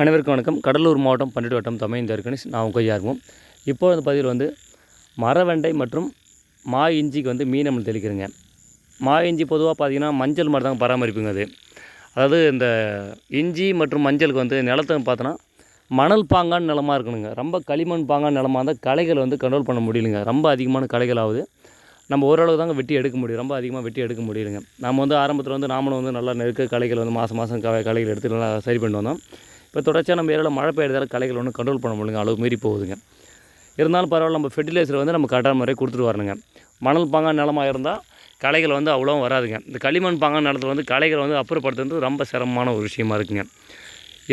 அனைவருக்கும் வணக்கம். கடலூர் மாவட்டம் பன்னெண்டு வட்டம் தமிழ்ந்த கணேஷ் நான் உங்கள் இப்போ இந்த பதிவில் வந்து மரவெண்டை மற்றும் மா இஞ்சிக்கு வந்து மீன் நம்ம தெளிக்கிறேங்க. மா இஞ்சி பொதுவாக பார்த்தீங்கன்னா மஞ்சள் மாதிரி தாங்க பராமரிப்புங்க அது. அதாவது இந்த இஞ்சி மற்றும் மஞ்சளுக்கு வந்து நிலத்தை பார்த்தோன்னா மணல் பாங்கான நிலமாக இருக்கணுங்க. ரொம்ப களிமண் பாங்கான நிலமா இருந்தால் களைகள் வந்து கண்ட்ரோல் பண்ண முடியலைங்க. ரொம்ப அதிகமான களைகள் ஆகுது நம்ம ஓரளவு தாங்க வெட்டி எடுக்க முடியும். ரொம்ப அதிகமாக வெட்டி எடுக்க முடியலைங்க. நம்ம வந்து ஆரம்பத்தில் வந்து நாமளும் வந்து நல்லா நெருக்க களைகள் வந்து மாதம் மாதம் களைகள் எடுத்து நல்லா சரி பண்ணி வந்தோம். இப்போ தொடர்ச்சியாக நம்ம ஏரியாவில் மழை பெய்யறதால களைகள் ஒன்றும் கண்ட்ரோல் பண்ண முடியலங்க. அளவு மீறி போகுதுங்க. இருந்தாலும் பரவாயில்ல நம்ம ஃபெர்டிலைசர் வந்து நம்ம கரெக்டான முறையை கொடுத்துட்டு வரணுங்க. மணல் பாங்கான நிலமாக இருந்தால் களைகள் வந்து அவ்வளோ வராதுங்க. இந்த களிமண் பாங்கான நிலத்தில் வந்து களைகள் வந்து அப்புறப்படுத்துறது ரொம்ப சிரமமான ஒரு விஷயமா இருக்குங்க.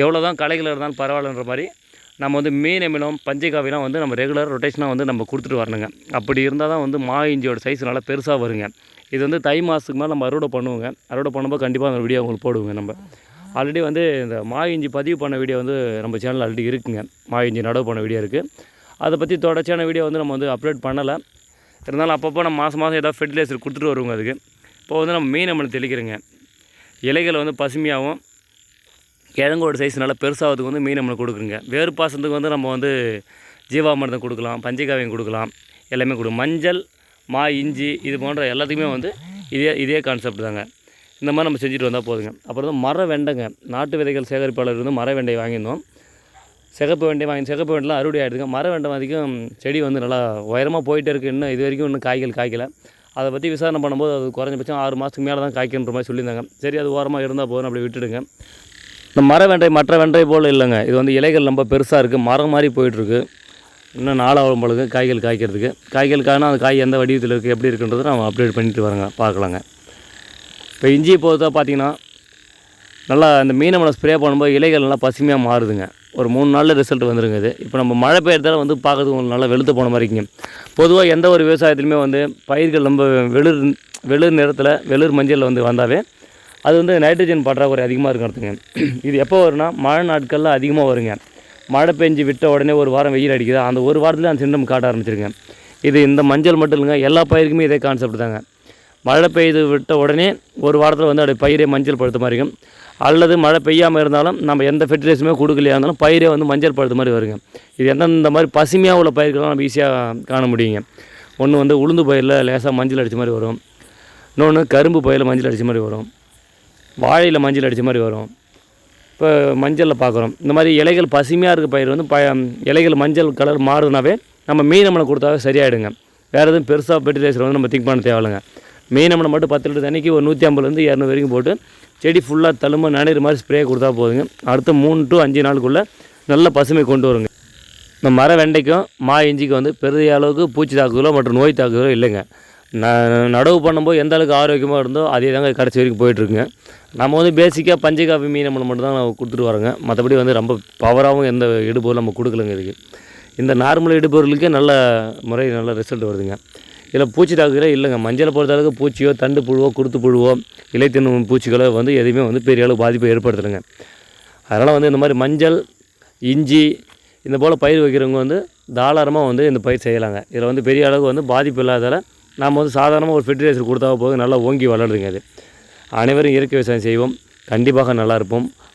எவ்வளோ தான் களைகள் இருந்தாலும் பரவாயில்லன்ற மாதிரி நம்ம வந்து மீன் அமிலம் பஞ்சகாவிலாம் வந்து நம்ம ரெகுலர் ரொட்டேஷனாக வந்து நம்ம கொடுத்துட்டு வரணுங்க. அப்படி இருந்தால் தான் வந்து மா இஞ்சியோட சைஸ் நல்லா பெருசாக வருங்க. இது வந்து தை மாதத்துக்கு மேலே நம்ம அறுவடை பண்ணுவோங்க. அறுவடை பண்ணும்போது கண்டிப்பாக அந்த வீடியோ உங்களுக்கு போடுவோங்க நம்ம. ஆல்ரெடி வந்து இந்த மா இஞ்சி பதிவு பண்ண வீடியோ வந்து நம்ம சேனலில் ஆல்ரெடி இருக்குங்க. மா இஞ்சி நடவு பண்ண வீடியோ இருக்குது அதை பற்றி தொடர்ச்சியான வீடியோ வந்து நம்ம வந்து அப்லோட் பண்ணலை. இருந்தாலும் அப்பப்போ நம்ம மாதம் மாதம் ஏதாவது ஃபெர்டிலைசர் கொடுத்துட்டு வருவோங்க அதுக்கு. இப்போ வந்து நம்ம மீன் நம்மளுக்கு தெளிக்கிறோங்க. இலைகள் வந்து பசுமையாகவும் கிழங்கோட சைஸ் நல்லா பெருசாகிறதுக்கு வந்து மீன் நம்மளுக்கு கொடுக்குறங்க. வேறு பாசத்துக்கு வந்து நம்ம வந்து ஜீவாமிர்தம் கொடுக்கலாம் பஞ்சகாவியம் கொடுக்கலாம் எல்லாமே கொடுக்கும் மஞ்சள் மா இஞ்சி இது போன்ற எல்லாத்துக்குமே வந்து இதே இதே கான்செப்ட் தாங்க. இந்த மாதிரி நம்ம செஞ்சுட்டு வந்தால் போதுங்க. அப்புறம் வந்து மர வெண்டைங்க. நாட்டு விதைகள் சேகரிப்பாளர் வந்து மர வெண்டை வாங்கியிருந்தோம். சிகப்பு வெண்டை வாங்கி சிகப்பு வெண்டெலாம் அறுவடை ஆகிடுதுங்க மர வெண்டை வரைக்கும் செடி வந்து நல்லா உயரமாக போயிட்டே இருக்குது இன்னும் இது வரைக்கும் இன்னும் காய்கள் காய்க்கலை. அதை பற்றி விசாரணை பண்ணும்போது அது குறைஞ்சபட்சம் ஆறு மாதத்துக்கு மேலே தான் காய்க்கின்ற மாதிரி சொல்லியிருந்தாங்க. சரி அது ஓரமாக இருந்தால் போதும் அப்படி விட்டுடுங்க. இந்த மர வெண்டை மற்ற வெண்டை போல் இல்லைங்க. இது வந்து இலைகள் ரொம்ப பெருசாக இருக்குது மரம் மாதிரி போயிட்டுருக்கு. இன்னும் நாலாவும் பொழுது காய்கள் காய்க்கிறதுக்கு. காய்கள் காய்னா அந்த காய் எந்த வடிவத்தில் இருக்குது எப்படி இருக்குன்றதை நம்ம அப்டேட் பண்ணிட்டு வரேங்க. பார்க்கலாங்க. இப்போ இஞ்சி பொறுத்தா பார்த்தீங்கன்னா நல்லா அந்த மீனை மீனமலை ஸ்ப்ரே பண்ணும்போது இலைகள் நல்லா பசுமையாக மாறுதுங்க. ஒரு மூணு நாளில் ரிசல்ட் வந்துருங்க இது. இப்போ நம்ம மழை பெய்யறதால வந்து பார்க்கறதுக்கு உங்களுக்கு நல்லா வெளுத்து போன மாதிரி இருக்குங்க. பொதுவாக எந்த ஒரு விவசாயத்துலையுமே வந்து பயிர்கள் ரொம்ப வெளிர் வெளிர் நிறத்தில் வெளிர் மஞ்சளில் வந்து வந்தாவே அது வந்து நைட்ரஜன் பற்றாக்குறை அதிகமாக இருக்கிறதுங்க இது எப்போ வரும்னா மழை நாட்களில் அதிகமாக வருங்க. மழை பெஞ்சு விட்ட உடனே ஒரு வாரம் வெயில் அடிக்குது. அந்த ஒரு வாரத்தில் அந்த சிண்டம் காட்ட ஆரம்பிச்சிருங்க. இது இந்த மஞ்சள் மட்டும் இல்லைங்க எல்லா பயிருக்குமே இதே கான்செப்ட் தாங்க. மழை பெய்து விட்ட உடனே ஒரு வாரத்தில் வந்து அப்படியே பயிரே மஞ்சள் பழுத்த மாதிரி இருக்கும். அல்லது மழை பெய்யாமல் இருந்தாலும் நம்ம எந்த ஃபெர்டிலைசருமே கொடுக்கலையா இருந்தாலும் பயிரே வந்து மஞ்சள் பழுத்த மாதிரி வருங்க. இது எந்தெந்த மாதிரி பசுமையாக உள்ள பயிர்கள்லாம் நம்ம ஈஸியாக காண முடியுங்க. ஒன்று வந்து உளுந்து பயிரில் லேசாக மஞ்சள் அடித்த மாதிரி வரும். இன்னொன்று கரும்பு பயிரில் மஞ்சள் அடித்த மாதிரி வரும். வாழையில் மஞ்சள் அடித்த மாதிரி வரும். இப்போ மஞ்சளில் பார்க்குறோம் இந்த மாதிரி இலைகள் பசுமையாக இருக்க பயிர் வந்து ப இலைகள் மஞ்சள் கலர் மாறுனாவே நம்ம மீன் நம்மளை கொடுத்தாவே சரியாயிடுங்க. வேறு எதுவும் பெருசாக ஃபெர்டிலைசர் வந்து நம்ம திங்க் பண்ண தேவையில்லைங்க. மீன் நம்மளை மட்டும் பத்து லிட்டர் தண்ணிக்கு ஒரு நூற்றி ஐம்பதுலேருந்து இரநூறு வரைக்கும் போட்டு செடி ஃபுல்லாக தழும்ப நனைகிற மாதிரி ஸ்ப்ரே கொடுத்தா போதுங்க. அடுத்த மூணு டு அஞ்சு நாளுக்குள்ளே நல்ல பசுமை கொண்டு வருங்க. இந்த மர வெண்டைக்கும் மா இஞ்சிக்கும் வந்து பெரிய அளவுக்கு பூச்சி தாக்குதலோ மற்றும் நோய் தாக்குதலோ இல்லைங்க. ந நடவு பண்ணும்போது எந்த அளவுக்கு ஆரோக்கியமாக இருந்தோ அதே தாங்க கடைசி வரைக்கும் போயிட்டுருக்குங்க. நம்ம வந்து பேசிக்காக பஞ்சகாபி மீன் நம்மளை மட்டும் தான் கொடுத்துட்டு வரோங்க. மற்றபடி வந்து ரொம்ப பவராகவும் எந்த இடுபொருள் நம்ம கொடுக்கலங்க இதுக்கு. இந்த நார்மல் இடுபொருளுக்கே நல்ல முறை நல்ல ரிசல்ட் வருதுங்க. இதில் பூச்சி தாக்குதலே இல்லைங்க. மஞ்சளை பொறுத்த அளவுக்கு பூச்சியோ தண்டு புழுவோ குருத்து புழுவோ இலை பூச்சிகளோ வந்து எதுவுமே வந்து பெரிய அளவு பாதிப்பை ஏற்படுத்தலைங்க. அதனால் வந்து இந்த மாதிரி மஞ்சள் இஞ்சி இந்த போல் பயிர் வைக்கிறவங்க வந்து தாராளமாக வந்து இந்த பயிர் செய்யலாங்க. இதில் வந்து பெரிய அளவுக்கு வந்து பாதிப்பு இல்லாதால் நாம் வந்து சாதாரணமாக ஒரு ஃபெர்டிலைசர் கொடுத்தா போது நல்லா ஓங்கி வளருதுங்க அது அனைவரும் இயற்கை விவசாயம் செய்வோம். கண்டிப்பாக நல்லா இருப்போம்.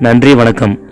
நன்றி வணக்கம்.